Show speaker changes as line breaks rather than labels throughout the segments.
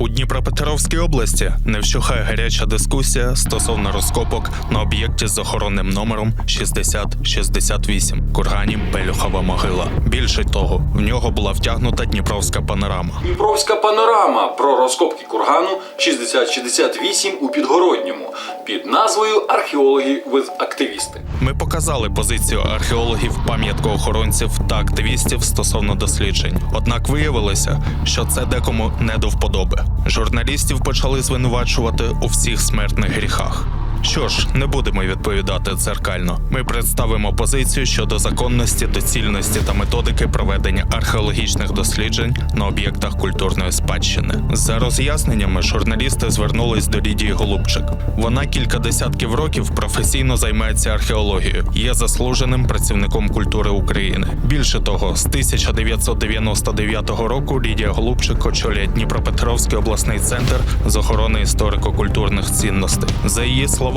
У Дніпропетровській області не вщухає гаряча дискусія стосовно розкопок на об'єкті з охоронним номером 6068 кургані Белюхова могила. Більше того, в нього була втягнута Дніпровська панорама.
Дніпровська панорама про розкопки кургану 6068 у Підгородньому під назвою Археологи with активісти.
Ми показали позицію археологів, пам'яткоохоронців та активістів стосовно досліджень. Однак виявилося, що це декому не до вподоби. Журналістів почали звинувачувати у всіх смертних гріхах. Що ж, не будемо відповідати дзеркально. Ми представимо позицію щодо законності, доцільності та методики проведення археологічних досліджень на об'єктах культурної спадщини. За роз'ясненнями журналісти звернулись до Лідії Голубчик. Вона кілька десятків років професійно займається археологією, є заслуженим працівником культури України. Більше того, з 1999 року Лідія Голубчик очолює Дніпропетровський обласний центр з охорони історико-культурних цінностей. За її словами,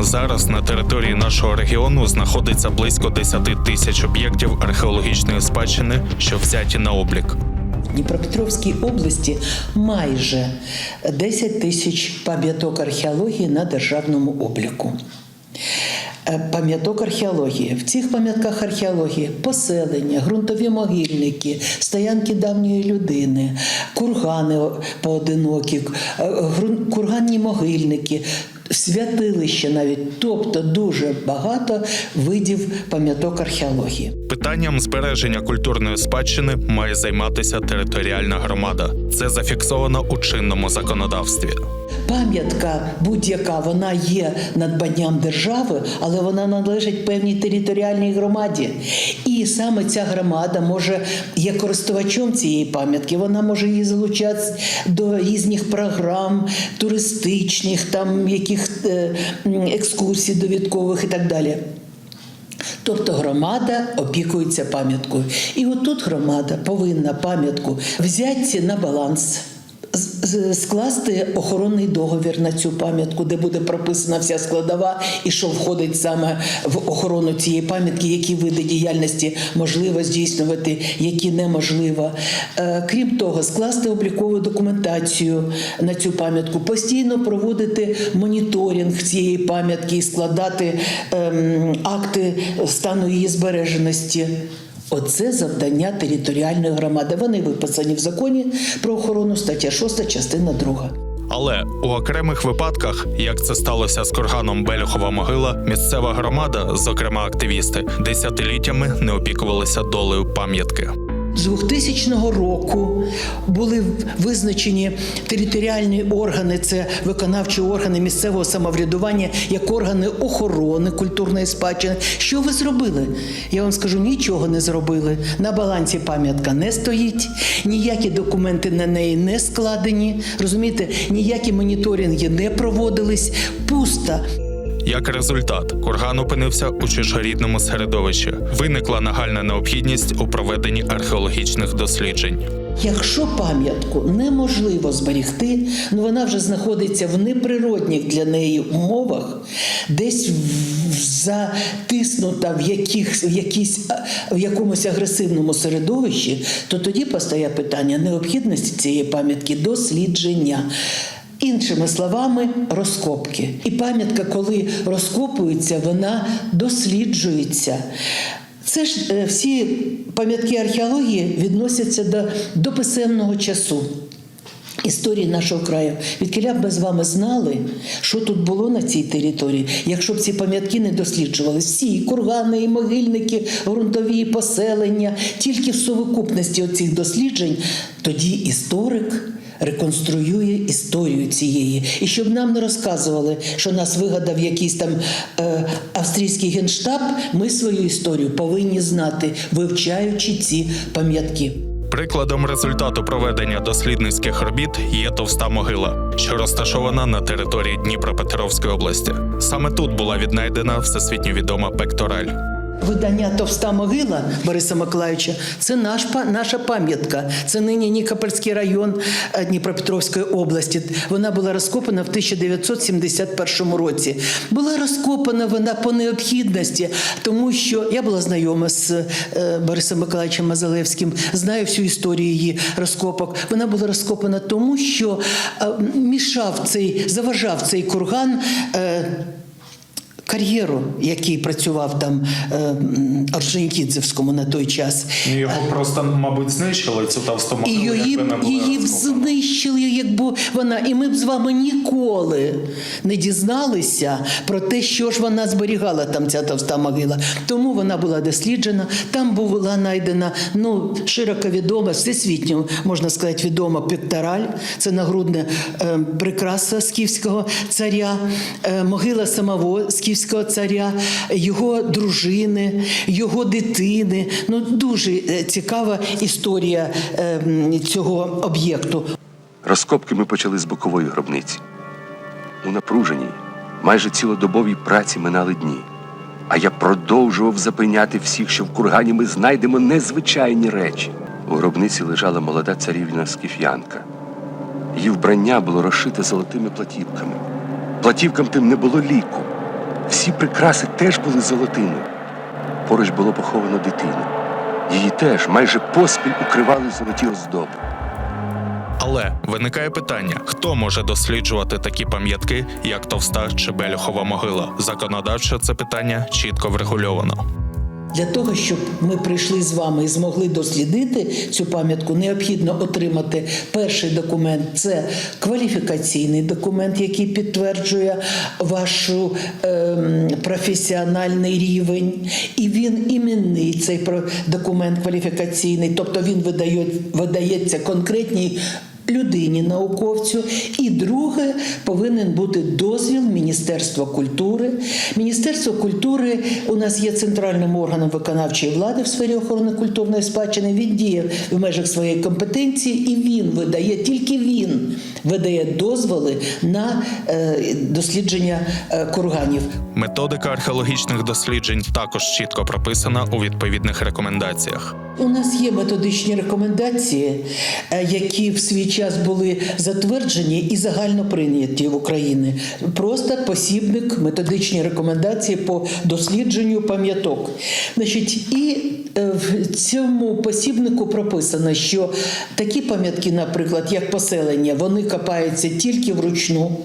зараз на території нашого регіону знаходиться близько 10 тисяч об'єктів археологічної спадщини, що взяті на облік.
Дніпропетровській області майже 10 тисяч пам'яток археології на державному обліку. Е, Пам'яток археології. В цих пам'ятках археології поселення, ґрунтові могильники, стоянки давньої людини, кургани поодинокі, е, курганні могильники, святилища навіть, тобто дуже багато видів пам'яток археології.
Питанням збереження культурної спадщини має займатися територіальна громада. Це зафіксовано у чинному законодавстві.
Пам'ятка будь-яка вона є надбанням держави, але вона належить певній територіальній громаді. І саме ця громада може є користувачом цієї пам'ятки. Вона може її залучати до різних програм, туристичних, там яких е, екскурсій довідкових і так далі. Тобто громада опікується пам'яткою. І отут громада повинна пам'ятку взяти на баланс. Скласти охоронний договір на цю пам'ятку, де буде прописана вся складова і що входить саме в охорону цієї пам'ятки, які види діяльності можливо здійснювати, які неможливо. Е, Крім того, скласти облікову документацію на цю пам'ятку, постійно проводити моніторинг цієї пам'ятки і складати ем, акти стану її збереженості. Оце завдання територіальної громади. Вони виписані в законі про охорону, стаття 6, частина 2.
Але у окремих випадках, як це сталося з курганом Бельхова могила, місцева громада, зокрема активісти, десятиліттями не опікувалися долею пам'ятки.
З 2000 року були визначені територіальні органи, це виконавчі органи місцевого самоврядування, як органи охорони культурної спадщини. Що ви зробили? Я вам скажу, нічого не зробили. На балансі пам'ятка не стоїть, ніякі документи на неї не складені. Розумієте, ніякі моніторинги не проводились. Пуста.
Як результат, курган опинився у чужорідному середовищі. Виникла нагальна необхідність у проведенні археологічних досліджень.
Якщо пам'ятку неможливо зберегти, ну вона вже знаходиться в неприродних для неї умовах, десь затиснута в, яких, в, якійсь, в якомусь агресивному середовищі, то тоді постає питання необхідності цієї пам'ятки дослідження. Іншими словами, розкопки. І пам'ятка, коли розкопується, вона досліджується. Це ж е, всі пам'ятки археології відносяться до, до писемного часу. Історії нашого краю. Відкіля б ми з вами знали, що тут було на цій території, якщо б ці пам'ятки не досліджували. Всі і кургани, і могильники, ґрунтові і поселення, тільки в совокупності оцих досліджень, тоді історик реконструює історію цієї. І щоб нам не розказували, що нас вигадав якийсь там е, австрійський генштаб, ми свою історію повинні знати, вивчаючи ці пам'ятки.
Прикладом результату проведення дослідницьких робіт є товста могила, що розташована на території Дніпропетровської області. Саме тут була віднайдена всесвітньо відома пектораль.
Видання Товста могила Бориса Миколаївича це наш, наша пам'ятка. Це нині Нікопольський район е, Дніпропетровської області. Вона була розкопана в 1971 році. Була розкопана вона по необхідності, тому що я була знайома з е, Борисом Миколаївичем Мазалевським, знаю всю історію її розкопок. Вона була розкопана тому, що е, мішав цей, заважав цей курган. Е, кар'єру, який працював там е, Орджонікідзевському на той час.
Ну, Його просто, мабуть, знищили цю
І її, її б знищили, якби вона. І ми б з вами ніколи не дізналися про те, що ж вона зберігала там, ця товста могила. Тому вона була досліджена. Там була знайдена ну, широко відома, всесвітньо, можна сказати, відома пектораль. Це нагрудна е, прикраса скіфського царя, е, могила самого скіфського царя, його дружини, його дитини. Ну, дуже е, цікава історія е, цього об'єкту.
Розкопки ми почали з бокової гробниці. У напруженій, майже цілодобовій праці минали дні. А я продовжував запевняти всіх, що в кургані ми знайдемо незвичайні речі. У гробниці лежала молода царівна скіф'янка. Її вбрання було розшите золотими платівками. Платівкам тим не було ліку. Всі прикраси теж були золотими. Поруч було поховано дитину. Її теж майже поспіль укривали золоті оздоби.
Але виникає питання: хто може досліджувати такі пам'ятки, як товста чи Белюхова могила? Законодавчо це питання чітко врегульовано.
Для того, щоб ми прийшли з вами і змогли дослідити цю пам'ятку, необхідно отримати перший документ це кваліфікаційний документ, який підтверджує вашу ем, професіональний рівень. І він іменний цей документ кваліфікаційний, тобто він видає, видається конкретній. Людині науковцю, і друге повинен бути дозвіл Міністерства культури. Міністерство культури у нас є центральним органом виконавчої влади в сфері охорони культурної спадщини. Він діє в межах своєї компетенції, і він видає тільки він видає дозволи на е, дослідження е, курганів.
Методика археологічних досліджень також чітко прописана у відповідних рекомендаціях.
У нас є методичні рекомендації, е, які в свій час були затверджені і загально прийняті в Україні. Просто посібник методичні рекомендації по дослідженню пам'яток. Значить, і е, в цьому посібнику прописано, що такі пам'ятки, наприклад, як поселення, вони копаються тільки вручну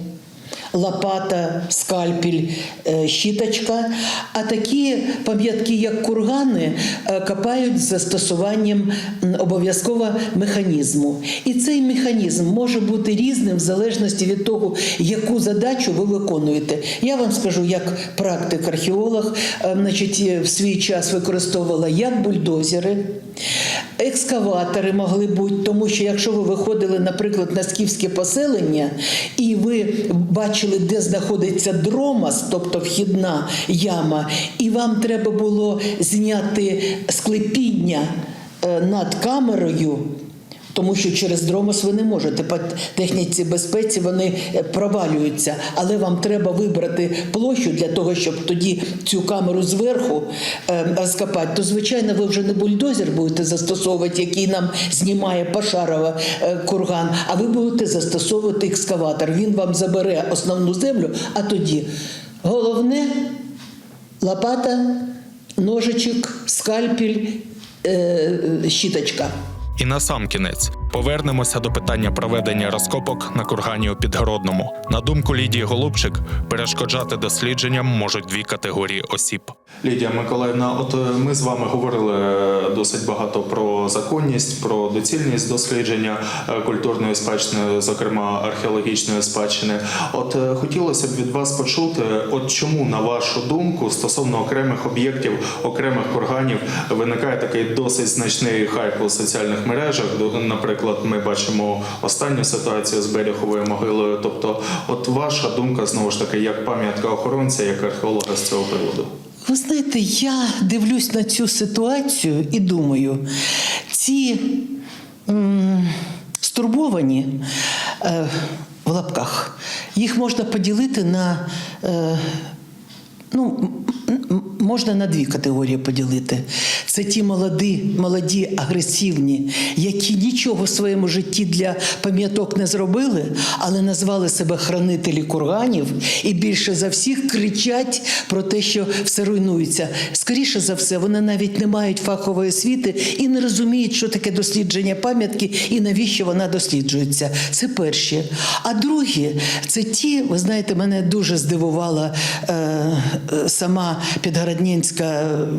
лопата, скальпель, е, щіточка. А такі пам'ятки, як кургани, е, копають з застосуванням м, обов'язково механізму. І цей механізм може бути різним в залежності від того, яку задачу ви виконуєте. Я вам скажу, як практик-археолог, е, значить, в свій час використовувала як бульдозери. Екскаватори могли бути, тому що якщо ви виходили, наприклад, на скіфське поселення, і ви бачили, де знаходиться дромас, тобто вхідна яма, і вам треба було зняти склепіння е, над камерою. Тому що через дромос ви не можете по техніці безпеці вони е, провалюються, але вам треба вибрати площу для того, щоб тоді цю камеру зверху е, розкопати. То звичайно, ви вже не бульдозер будете застосовувати, який нам знімає пошарова е, курган, а ви будете застосовувати екскаватор. Він вам забере основну землю, а тоді головне лопата, ножичок, скальпель, е, е, щіточка.
І на сам кінець повернемося до питання проведення розкопок на кургані у Підгородному. На думку Лідії Голубчик, перешкоджати дослідженням можуть дві категорії осіб. Лідія Миколаївна, от е, ми з вами говорили е, досить багато про законність, про доцільність дослідження е, культурної спадщини, зокрема археологічної спадщини. От хотілося б від вас почути, от чому, на вашу думку, стосовно окремих об'єктів, окремих курганів виникає такий досить значний хайп у соціальних мережах. До- Наприклад, ми бачимо останню ситуацію з Береховою могилою. Тобто, от ваша думка знову ж таки, як пам'ятка охоронця, як археолога з цього приводу.
Ви знаєте, я дивлюсь на цю ситуацію і думаю, ці м, стурбовані е, в лапках, їх можна поділити на. Е, Ну, можна на дві категорії поділити. Це ті молоді, молоді, агресивні, які нічого в своєму житті для пам'яток не зробили, але назвали себе хранителі курганів і більше за всіх кричать про те, що все руйнується. Скоріше за все, вони навіть не мають фахової освіти і не розуміють, що таке дослідження пам'ятки і навіщо вона досліджується. Це перші. А другі це ті, ви знаєте, мене дуже здивувала е, е, сама підгороднянська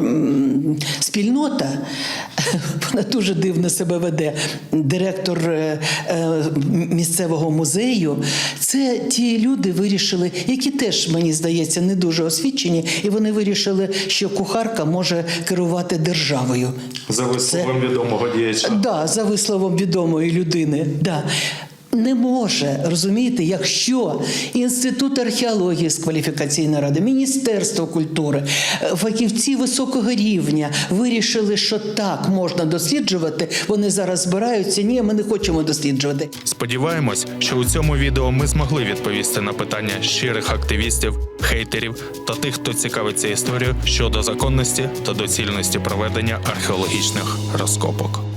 м, спільнота. Вона дуже дивно себе веде. Директор е, е, місцевого музею. Це ті люди вирішили, які теж, мені здається, не дуже освічені, і вони вирішили, що кухарка може керувати державою.
За
висловом
відомого діяча.
Да, за висловом відомої людини. Да. Не може розумієте, якщо інститут археології з кваліфікаційної ради, Міністерство культури, е, фахівці високого рівня вирішили, що так можна досліджувати. Вони зараз збираються. Ні, ми не хочемо досліджувати.
Сподіваємось, що у цьому відео ми змогли відповісти на питання щирих активістів, хейтерів та тих, хто цікавиться історією щодо законності та доцільності проведення археологічних розкопок.